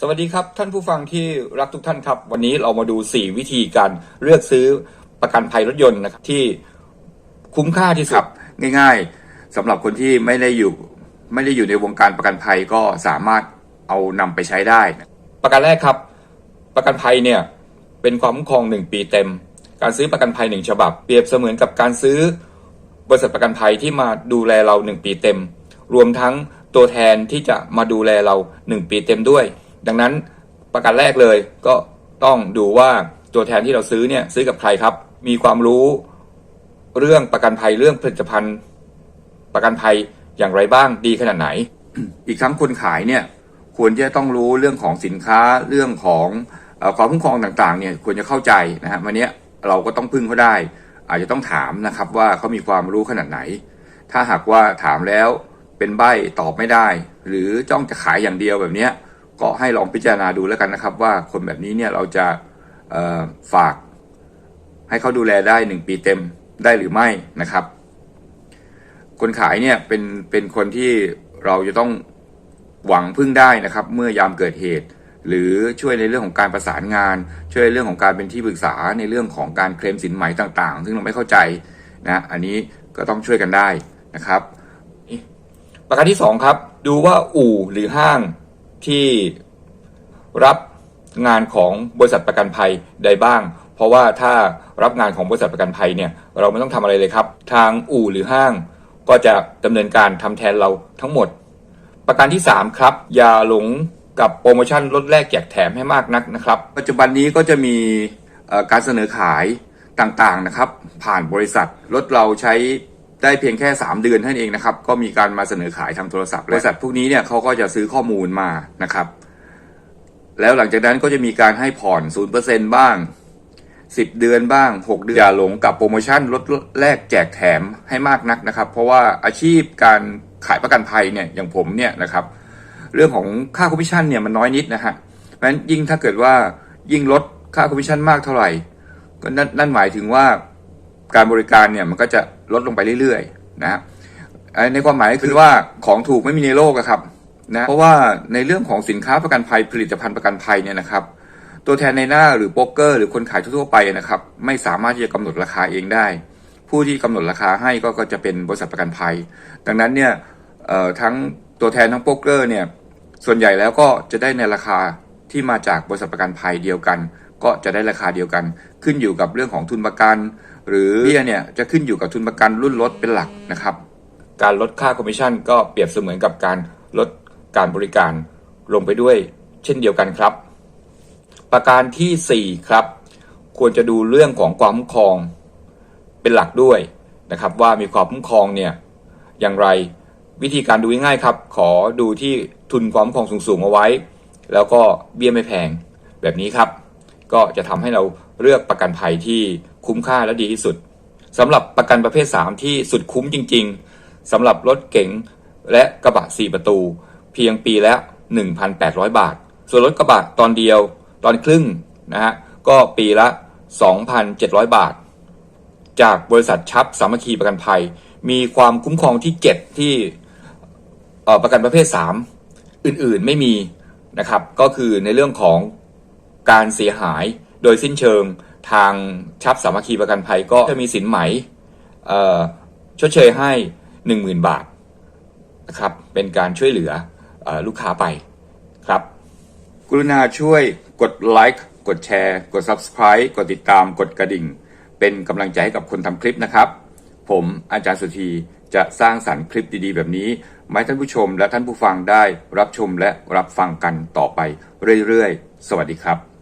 สวัสดีครับ ท่านผู้ฟังที่รักทุกท่านครับ วันนี้เรามาดู 4 วิธีการเลือกซื้อประกันภัยรถยนต์นะครับที่คุ้มค่าที่สุดง่ายๆสำหรับคนที่ไม่ได้อยู่ไม่ได้อยู่ในวงการประกันภัยก็สามารถเอานำไปใช้ได้ ประกันแรกครับ ประกันภัยเนี่ยเป็นความคุ้มครอง 1 ปีเต็ม การซื้อประกันภัย 1 ฉบับ เปรียบเสมือนกับการซื้อบริษัทประกันภัยที่มาดูแลเรา 1 ปีเต็ม รวมทั้งตัวแทนที่จะมาดูแลเรา 1 ปีเต็มด้วย ดังนั้นประกันแรกเลยก็ต้องดูว่าตัวแทนที่เราซื้อเนี่ยซื้อกับใครครับ มีความรู้เรื่องประกันภัยเรื่องผลิตภัณฑ์ ประกันภัยอย่างไรบ้างดีขนาดไหน อีกทั้งคนขายเนี่ยควรจะต้องรู้เรื่องของสินค้าเรื่องของอความคุ้มครองต่างๆเนี่ยควรจะเข้าใจนะฮะวันนี้เราก็ต้องพึ่งเขาได้ อาจจะต้องถามนะครับว่าเขามีความรู้ขนาดไหน ถ้าหากว่าถามแล้วเป็นใบ้ตอบไม่ได้ หรือจ้องจะขายอย่างเดียวแบบเนี้ย ก็ให้ลองพิจารณาดูแล้วกันนะครับ ว่าคนแบบนี้เนี่ยเราจะฝากให้เขาดูแลได้หนึ่งปีเต็มได้หรือไม่นะครับ คนขายเนี่ยเป็นเป็นคนที่เราจะต้องหวังพึ่งได้นะครับ เมื่อยามเกิดเหตุ หรือช่วยในเรื่องของการประสานงาน ช่วยในเรื่องของการเป็นที่ปรึกษาในเรื่องของการเคลมสินไหมต่าง ๆ ซึ่งเราไม่เข้าใจนะอันนี้ก็ต้องช่วยกันได้นะครับ ประการที่สองครับ ดูว่าอู่หรือห้าง ที่รับงานของบริษัทประกันภัยใดบ้าง เพราะว่าถ้ารับงานของบริษัทประกันภัยเนี่ยเราไม่ต้องทำอะไรเลยครับ ทางอู่หรือห้าง ก็จะดำเนินการทำแทนเราทั้งหมด ประการที่ 3 ครับ อย่าหลงกับโปรโมชั่นลดแลกแจกแถมให้มากนักนะครับ ปัจจุบันนี้ก็จะมีการเสนอขายต่างๆนะครับ ผ่านบริษัทรถเราใช้ ได้เพียงแค่ 3 เดือนเท่านั้นเองนะครับ ก็มีการมาเสนอขายทางโทรศัพท์บริษัทพวกนี้เนี่ยเขาก็จะซื้อข้อมูลมานะครับ แล้วหลังจากนั้นก็จะมีการให้ผ่อน 0%บ้าง 10 เดือนบ้าง 6 เดือนอย่าหลงกับโปรโมชั่นลดแลกแจกแถมให้มากนักนะครับ เพราะว่าอาชีพการขายประกันภัยเนี่ยอย่างผมเนี่ยนะครับ เรื่องของค่าคอมมิชชั่นเนี่ยมันน้อยนิดนะฮะเพราะฉะนั้นยิ่งถ้าเกิดว่ายิ่งลดค่าคอมมิชชั่นมากเท่าไหร่ก็นั่นหมายถึงว่าการบริการเนี่ยมันก็จะ ลดลงไปเรื่อยๆนะในความหมายคือว่าของถูกไม่มีในโลกครับนะเพราะว่าในเรื่องของสินค้าประกันภัยผลิตภัณฑ์ประกันภัยเนี่ยนะครับ ตัวแทนในหน้าหรือโบรกเกอร์หรือคนขายทั่วไปนะครับ ไม่สามารถที่จะกำหนดราคาเองได้ ผู้ที่กำหนดราคาให้ก็ก็จะเป็นบริษัทประกันภัย ดังนั้นเนี่ยทั้งตัวแทนทั้งโบรกเกอร์เนี่ยส่วนใหญ่แล้วก็จะได้ในราคาที่มาจากบริษัทประกันภัยเดียวกัน ก็จะได้ราคาเดียวกัน ขึ้นอยู่กับเรื่องของทุนประกัน หรือเบี้ยเนี่ยจะขึ้นอยู่กับทุนประกันรุ่นรถเป็นหลักนะครับ การลดค่าคอมมิชชั่นก็เปรียบเสมือนกับการลดการบริการลงไปด้วย เช่นเดียวกันครับ ประการทีสี่4 ครับ ควรจะดูเรื่องของความคุ้มครอง เป็นหลักด้วยนะครับ ว่ามีความคุ้มครองเนี่ยอย่างไรวิธีการดูง่ายๆครับ ขอดูที่ทุนความคุ้มครองสูงๆเอาไว้ แล้วก็เบี้ยไม่แพงแบบนี้ครับ ก็จะทำให้เราเลือกประกันภัยที่คุ้มค่าและดีที่สุดสำหรับประกันประเภท 3 ที่สุดคุ้มจริง ๆสำหรับรถเก๋งและกระบะ 4 ประตู เพียงปีละ 1,800 บาท ส่วนรถกระบะตอนเดียวตอนครึ่งนะฮะก็ปีละ 2,700 บาท จากบริษัทชับสามัคคีประกันภัย มีความคุ้มครองที่ 7 ที่เอ่ประกันประเภท 3 อื่นๆไม่มีนะครับ ก็คือในเรื่องของ การเสียหายโดยสิ้นเชิงทางชับสามัคคีประกันภัยก็จะมีสินไหมชดเชยให้ 10,000 บาทนะครับเป็นการช่วยเหลือออลูกค้าไปครับ กรุณาช่วยกดไลค์กดแชร์ กด Subscribe กดติดตามกดกระดิ่ง เป็นกำลังใจให้กับคนทำคลิปนะครับ ผมอาจารย์สุธีจะสร้างสรรค์คลิปดีๆ แบบนี้มาให้ท่านผู้ชมและท่านผู้ฟังได้รับชมและรับฟังกันต่อไปเรื่อยๆ สวัสดีครับ